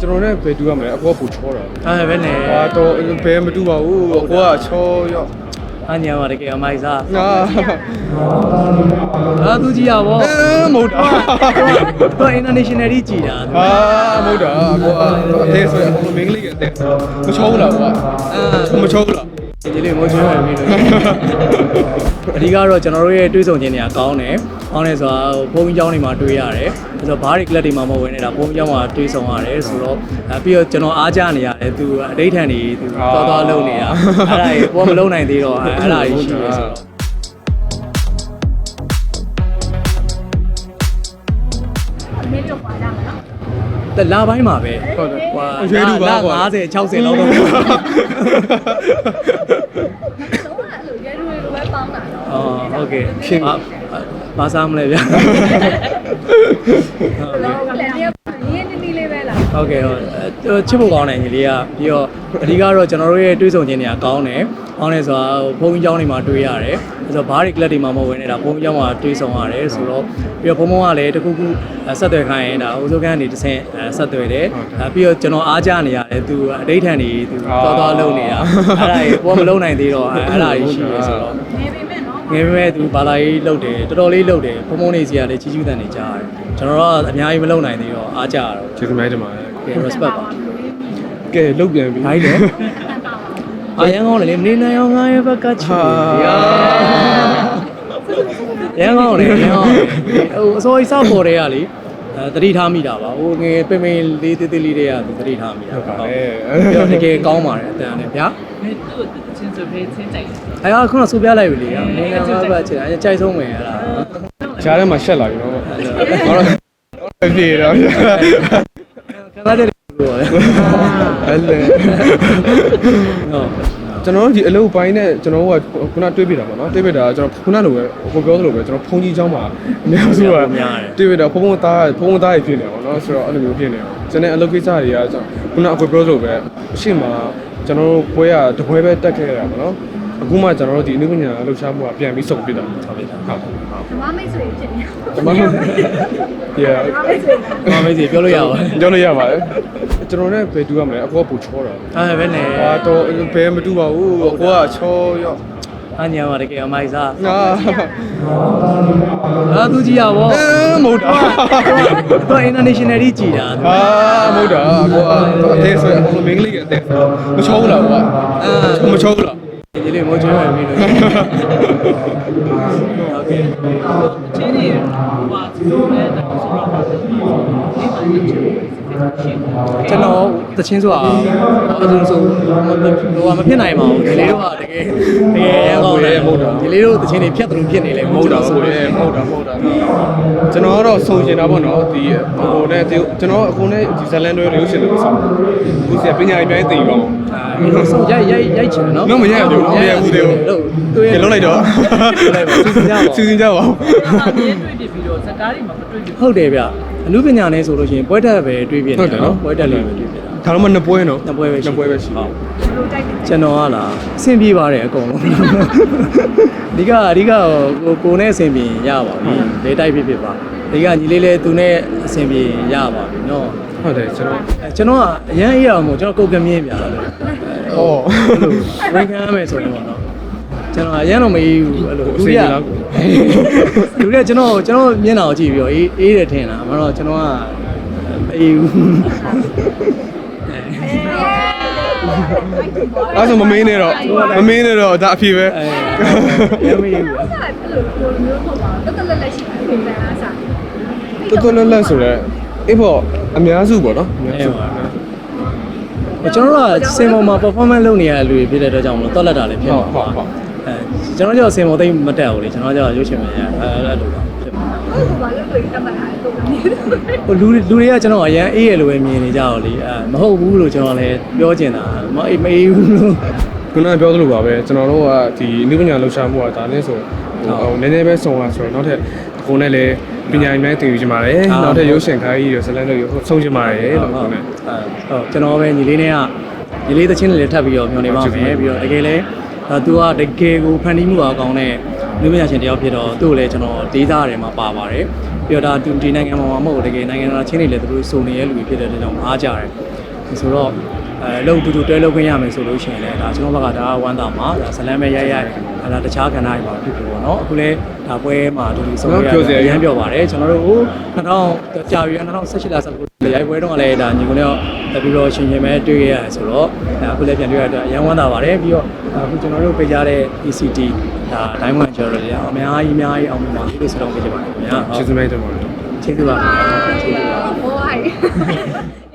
ကျွန်တော်လည်းဘယ်တူရမလဲအကောပူချောတာအဲ့ပဲနဲ့ဟာတော့ဘယ်မတူပါဘူးအကောကချောရော့အညာပါတကယ်အမိုက်စားနာအာသူကြည့်ရပါအဲမဟုတ်တာသူ international ကြီးကြည်တာဟာမဟုတ်တာအကောအသေးဆိုအမင်္ဂလိပ်ကအသေးမချောဘူးလားကွာအဲမချောဘူးလား ဒီလေးမိုးချွေးရပြီလို့အဓိကတော့ကျွန်တော်တို့ရဲ့တွေးဆုံခြင်းတွေကကောင်းတယ်ကောင်းတယ်ဆိုတာဘုံကြီးကျောင်းတွေမှာတွေးရတယ်အဲဆိုဘားတွေကလပ်တွေမှာမဝင်နေတာဘုံကြီးကျောင်းမှာတွေးဆုံရတယ်ဆိုတော့အဲပြီးတော့ကျွန်တော်အားကြနေရတယ်သူအဋိဌာန်တွေသူသွားသွားလုပ်နေတာအဲ့ဒါကြီးဘောမလုံးနိုင်သေးတော့အဲ့ဒါကြီးရှိတယ်ဆိုတော့ လာပိုင်းမှာပဲဟုတ်တယ်ဟွာရွှေတူပါကွာ50 60လောက်တော့တော့အဲ့လိုရဲရွေလိုပဲပေါင်းတာတော့ အော်ဟုတ်ကဲ့ဘာဘာစားမလဲဗျာတော့လည်းရင်းနေနေလေးပဲလား ဟုတ်ကဲ့ဟုတ်အဲချစ်ဖို့ကောင်းတယ်ညီလေးကပြီးတော့အဓိကတော့ကျွန်တော်တို့ရဲ့တွေးဆုံခြင်းတွေကကောင်းတယ်ကောင်းတယ်ဆိုတာဘုံကြီးကျောင်းတွေမှာတွေးရတယ်အဲဆိုဘားတွေကလပ်တွေမှာမဝင်နေတာဘုံကြီးကျောင်းမှာတွေးဆုံရတယ်ဆိုတော့ပြီးတော့ဘုံဘုံကလည်းတခုခုဆက်သွယ်ခိုင်းရင်ဒါအိုးစိုးကန်းနေတစ်ဆင့်ဆက်သွယ်တယ်အဲပြီးတော့ကျွန်တော်အားကြနေရတယ်သူအဋိဌာန်တွေသူသွားသွားလုပ်နေတာအဲ့ဒါကြီးဘောမလုံးနိုင်သေးတော့အဲ့ဒါကြီးရှိတယ်ဆိုတော့နေပေမဲ့နော်ငယ်ပေမဲ့သူဘာသာရေးလုပ်တယ်တော်တော်လေးလုပ်တယ်ဖုံဖုံနေစီကလည်းချီးကျူးတန်နေကြရတယ်ကျွန်တော်တော့အများကြီးမလုပ်နိုင်သေးတော့အားကြရတော့ကျေးဇူးများတင်ပါတယ် ကဲ respect ပါကဲလုတ်ပြန်ပြီဘိုင်းလေအရန်ကောင်းတယ်လေမနေနိုင်အောင်ငါရဲ့ဘက်ကချီရန်ကောင်းတယ်ရန်ကောင်းဟိုအစိုးရစောက်ပေါ်တွေကလေအဲတတိထားမိတာပါဟိုငယ်ပင်ပင်လေးသေးသေးလေးတွေကတတိထားမိတာဟုတ်ပါတယ်ပြီးတော့တကယ်ကောင်းပါတယ်အတန်နဲ့ဗျာသူ့ချင်းစပေးချင်းကြိုက်အဲအခုတော့စူပြလိုက်ပြီလေမနေနိုင်အောင်ငါဘက်ချီအဲကြိုက်ဆုံးမယ်အဲ့ဒါကြားထဲမှာရှက်လာပြီနော်ဟုတ်တော့ပြေတော့ ခဏတည်းလို့ရတယ် အဲ့လေ ဟုတ် ကျွန်တော်တို့ဒီအလုပ်ပိုင်းနဲ့ကျွန်တော်တို့ကခုနတွေးပြတာပေါ့နော်တွေးပြတာကကျွန်တော်ခုနလိုပဲဟိုပြောသလိုပဲကျွန်တော်ဖုန်းကြီးเจ้าမှာအများစုကတွေးပြတာဖုန်းဖုန်းသားဖုန်းဖုန်းသားကြီးဖြစ်နေပါတော့ဆိုတော့အဲ့လိုမျိုးဖြစ်နေအောင်ကျွန်တော်အလုပ်ကိစ္စတွေကကျွန်တော်ခုနအကိုပြောသလိုပဲအရှိမကျွန်တော်တို့ပွဲကတပွဲပဲတက်ခဲ့ရတာပေါ့နော် အခုမှကျွန်တော်တို့ဒီအနုပညာလှူရှားမှုကပြန်ပြီးစုံပြတာဟုတ်ပြီဟုတ်ဟုတ်ဓမ္မမိတ်ဆွေဖြစ်နေတမန် yeah ဓမ္မမိတ်ဆွေမမေးစီပြောလို့ရပါပြောလို့ရပါတယ်ကျွန်တော်လည်းဘယ်တူရမလဲအကောပူချောတာအဲ့ပဲနဲ့ဟာတော့ဘယ်မတူပါဘူးအကောကချောရော့အညာပါတကယ်အမိုက်စားနာအာသူကြည့်ရပါအဲမဟုတ်တာသူ international ကြီးကြည်တာဟာမဟုတ်တာအကောအသေးဆိုအမင်္ဂလိပ်ကအသေးမချောဘူးလားကွာအဲမချောဘူးလား ဒီလေးမောချောရပြီလို့ဟုတ်ကဲ့ဒီနေ့ဟိုပါဒီလိုနဲ့ဆိုတော့ ကျွန်တော်တချင်းဆိုတာအဆုံးဆုံးဟိုမဖြစ်နိုင်ပါဘူးဒီလေးတို့ကတကယ်တကယ်ရကောင်းတယ်ဒီလေးတို့တချင်းတွေဖြတ်သလိုဖြစ်နေလေမဟုတ်တာဟုတ်တယ်မဟုတ်တာမဟုတ်တာကျွန်တော်ကတော့စုံကျင်တာပေါ့နော်ဒီအကိုနဲ့ကျွန်တော်အကိုနဲ့ဒီဇလန်တွေရုပ်ရှင်တွေဆိုခုစီပညာရေးပိုင်းသိပါအောင်အဲဆိုရိုက်ရိုက်ရိုက်ချင်တယ်နော်နော်မရဘူးမရဘူးသေးဘူးသူရဲ့ကလုံးလိုက်တော့လိုက်ပါစီစဉ်ကြပါစီစဉ်ကြပါဦးအမြဲတွေ့တယ်ပြီးတော့စကားတွေမှာမတွေ့ဘူးဟုတ်တယ်ဗျအမှုပညာနဲ့ဆိုလို့ရှိရင်ပွဲတက်ပဲတွေးပြနေတာနော်ပွဲတက်လေးပဲတွေးပြတာဒါတော့မှနှစ်ပွဲနော်နှစ်ပွဲပဲရှိနှစ်ပွဲပဲရှိဟုတ်လိုတိုက်တယ်ကျွန်တော်ကလားအဆင်ပြေပါတယ်အကုန်လုံးအဓိကအဓိကကိုကိုနဲ့အဆင်ပြေရပါပြီလေတိုက်ဖြစ်ဖြစ်ပါအဓိကညီလေးလေးသူနဲ့အဆင်ပြေရပါပြီနော်ဟုတ်တယ်ကျွန်တော်အဲကျွန်တော်ကအရန်အေးရအောင်မို့ကျွန်တော်ကိုယ်ကမြင်းပြတာလေဟောဝန်ခံရမယ်ဆိုရင်ပေါ့နော်ကျွန်တော်အရန်တော့မအေးဘူးအဲ့လိုအဆင်ပြေလားကိုလူတွေကကျွန်တော်ကျွန်တော်မျက်နှာကိုကြည့်ပြီးတော့အေးအေးတယ်ထင်တာမတော့ကျွန်တော်ကမ အေးဘူးအဲ့ဆိုမမင်းနဲ့တော့မမင်းနဲ့တော့ဒါအဖြစ်ပဲအဲမအေးဘူးအဲ့ဒါအဲ့လိုလိုမျိုးပေါ့ပါတက်တက်လက်လက်ရှိတယ်ပြင်ပန်းအားစားတော်တော်လက်လက်ဆိုတော့အေးပေါ့အများစုပေါ့နော်အများအဲစုပါကျွန်တော်တို့ကစင်ပေါ်မှာ performance လုပ်နေရတဲ့လူတွေဖြစ်တဲ့အတွက်ကြောင့်မလို့တော်လက်တာလည်းဖြစ်ဟုမှာတ်ဟုတ်ဟုတ် အဲကျွန်တော်ကြောင့်စင်ပေါ်သိမ့်မတက်ဘူးလေကျွန်တော်ကြောင့်ရုပ်ရှင်မရအဲအဲ့လိုပါဖြစ်မှာဟိုဘာလို့တွေ့တတ်မှာလဲတော့မင်းဟိုလူလူတွေကကျွန်တော်အရန်အေးရလို့ပဲမြင်နေကြတော့လေအဲမဟုတ်ဘူးလို့ကျွန်တော်လည်းပြောချင်တာမအေးမအေးဘူးလို့ခုနကပြောသလိုပါပဲကျွန်တော်တို့ကဒီအနုပညာလှူရှာမှုကဒါနဲ့ဆိုဟိုနည်းနည်းပဲစုံလာဆိုတော့နောက်ထပ်ကိုနဲ့လည်းပညာရေးပိုင်းသင်ယူချင်ပါတယ်နောက်ထပ်ရုပ်ရှင်ခိုင်းကြီးရဇလန်တို့ရဆုံးချင်ပါတယ်လို့ကိုနဲ့ဟုတ်ကျွန်တော်ပဲညီလေးနဲ့ကညီလေးသချင်းလေးထပ်ပြီးတော့မျောနေပါမယ်ပြီးတော့တကယ်လဲ အဲသူကတကယ်ကိုဖန်တီးမှုအကောင်းတဲ့လူပညာရှင်တယောက်ဖြစ်တော့သူ့ကိုလည်းကျွန်တော်ဒေးသားထဲမှာပါပါတယ်ပြီးတော့ဒါဒီဒီနိုင်ငံမှာမဟုတ်ဘူးတကယ်နိုင်ငံတော်ချင်းတွေလည်းသူတို့စုံနေတဲ့လူတွေဖြစ်တဲ့အတွက်ကြောင့်အားကြတယ်ဆိုတော့ အဲလုံတူတူတွဲလုပ်ခွင့်ရမယ်ဆိုလို့ရှိရင်လည်းဒါကျွန်တော်ဘက်ကဒါဝမ်းသာမှာဒါဇလန်းပဲရိုက်ရိုက်ဒါတခြားကဏ္ဍတွေမှာဖြစ်ဖြစ်ပေါ့နော်အခုလည်းဒါပွဲမှာဒီလိုဆုံးရရမ်းပြောပါတယ်ကျွန်တော်တို့ဟို2000ကြာပြီ2018လဆိုရိုက်ပွဲတုန်းကလည်းဒါညီကုန်းရောပြီးတော့ရှင်ရှင်ပဲတွေ့ရရတယ်ဆိုတော့ဒါအခုလည်းပြန်တွေ့ရတော့အရန်ဝမ်းသာပါတယ်ပြီးတော့အခုကျွန်တော်တို့ပေးကြတဲ့ ECT ဒါ Diamond ကျော်တွေအများကြီးအများကြီးအောင်မြင်ပါလို့ဆိုတော့ပေးချင်ပါတယ်ခင်ဗျာကျေးဇူးများတင်ပါတယ်ကျေးဇူးပါခင်ဗျာကျေးဇူးပါဟိုးဟိုင်း